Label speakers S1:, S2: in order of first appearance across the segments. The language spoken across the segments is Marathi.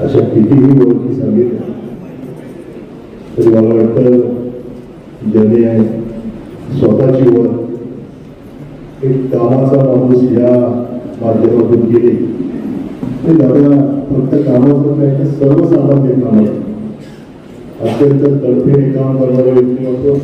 S1: अशा कितीही गोष्टी सांगितल्या तरी मला वाटतं ज्याने स्वतःची वर एक कामाचा माणूस या माध्यमातून गेले ते दादा फक्त कामाचं नाही तर सर्वसामान्य काम आहे. अत्यंत तडफेने काम करणारा व्यक्ती होतो.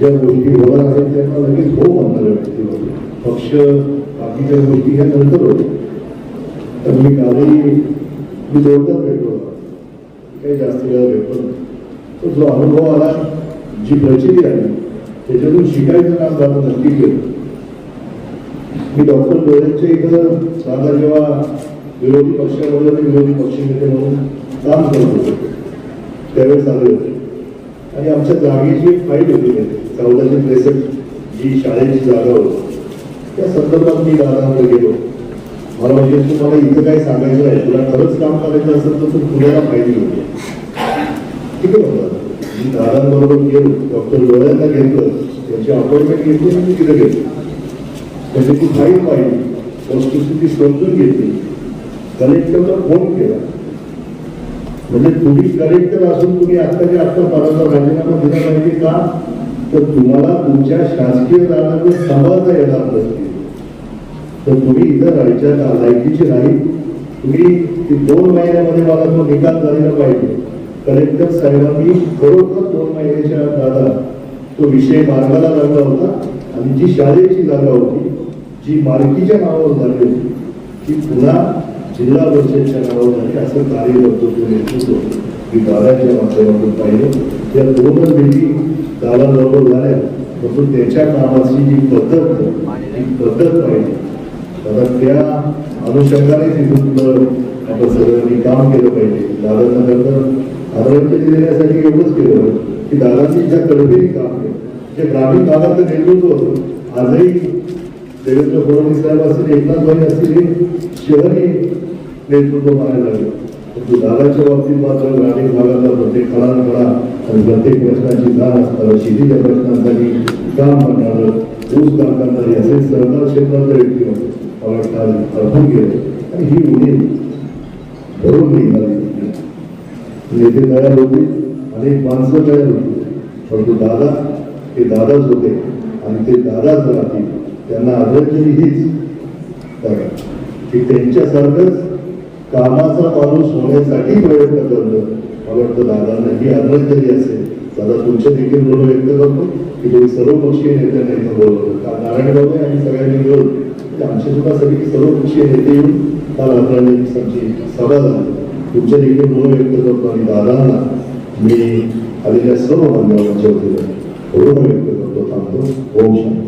S1: ज्या गोष्टी होणार आहेत त्यांना लगेच हो म्हणणाऱ्या व्यक्ती होतो. पक्ष बाकीच्या गोष्टी ह्या नंतर होते. तर मी कालही मी जोरदार भेटलो काही जास्त वेळा भेटलो तर जो अनुभव आला जी प्रचिती आली त्याच्यातून शिकायचं काम दादा नक्की केलं. मी डॉक्टर डोळ्यांच्या इथं साधा जेव्हा विरोधी पक्षाबरोबर ते विरोधी पक्षनेते म्हणून काम करत होते. त्यावेळेस आले होते. आणि आमच्या जागेची एक फाईट होती तिथे, चौदाशे त्रेसष्ट जी शाळेची जागा होती. त्या संदर्भात मी दादांकडे गेलो. मला म्हणजे तुम्हाला इथं काय सांगायचं आहे तुला खरंच काम करायचं असेल तर तू पुण्याला पाहिजे होती. ठीक आहे बाबा. मी दादांबरोबर गेलो. डॉक्टर डोळ्यांना घेतलं. त्यांची अपॉइंटमेंट घेतली आणि मी तिथे गेलो. त्याची ती फाईल पाहिली. वस्तुस्थिती समजून घेतली. कलेक्टरला फोन केला. म्हणजे तुम्ही कलेक्टर असून तुम्ही आत्ताच्या आत्ता पदाचा राजीनामा दिला पाहिजे का? तर तुम्हाला तुमच्या शासकीय जागांवर सांभाळता येणार नसतील. तर तुम्ही इथं राहायच्या लायकीची नाही. तुम्ही ती दोन महिन्यामध्ये मला तो निकाल झालेला पाहिजे. कलेक्टर साहेबांनी खरोखर दोन महिन्याच्या दादा तो विषय मार्गाला लागला होता आणि जी शाळेची जागा होती जी मालकीच्या नावावर झाली होती ती पुन्हा जिल्हा परिषदच्या नावावर झाली. असं कार्यकर्तृत्व नेतृत्व मी दादाच्या माध्यमातून पाहिलं. त्या दोनच भेटी दादाबरोबर झाल्या. परंतु त्याच्या कामाची जी पद्धत ती पद्धत पाहिजे आता त्या अनुषंगाने तिथून आपण सगळ्यांनी काम केलं पाहिजे. दादांना नंतर आदरांजली देण्यासाठी एवढंच केलं की दादांनी ज्या तडफेने काम केलं जे ग्रामीण भागात नेतृत्व होतं आजही देवेंद्र फडणवीस साहेब असतील एकनाथ भाई असतील हे शहरी नेतृत्व मानायला लागलं. परंतु दादाच्या बाबतीत मात्र ग्रामीण भागातला प्रत्येक खडा खडा आणि प्रत्येक प्रश्नाची जाण असणारं शेतीच्या प्रश्नांसाठी काम करणारं ऊस काम करणारे असे सहकार क्षेत्रातले व्यक्ती होते. मला वाटतं आणि ही उणीव भरून निघाली नेते तयार होते. अनेक माणसं तयार होती. परंतु दादा हे दादाच होते. आणि ते दादाच राहतील. त्यांना आदरांजली हीच. की त्यांच्यासारखंच कामाचा माणूस होण्यासाठी प्रयत्न करणं मला वाटतं दादांना ही आदरांजली असेल. दादा तुमच्या देखील म्हणून व्यक्त करतो की तुम्ही सर्वपक्षीय नेत्यांना इथं बोलवलं. का नारायण बाबा आणि सगळ्यांनी मिळून म्हणजे आमच्या सुद्धा सगळी सर्वपक्षीय नेते येऊन काल आदरांजली आमची सभा झाली. तुमच्या देखील म्हणून व्यक्त करतो आणि दादांना मी आलेल्या सर्व मान्यवरांच्या वतीनं ऋण व्यक्त करतो. थांबतो. ओम शांती.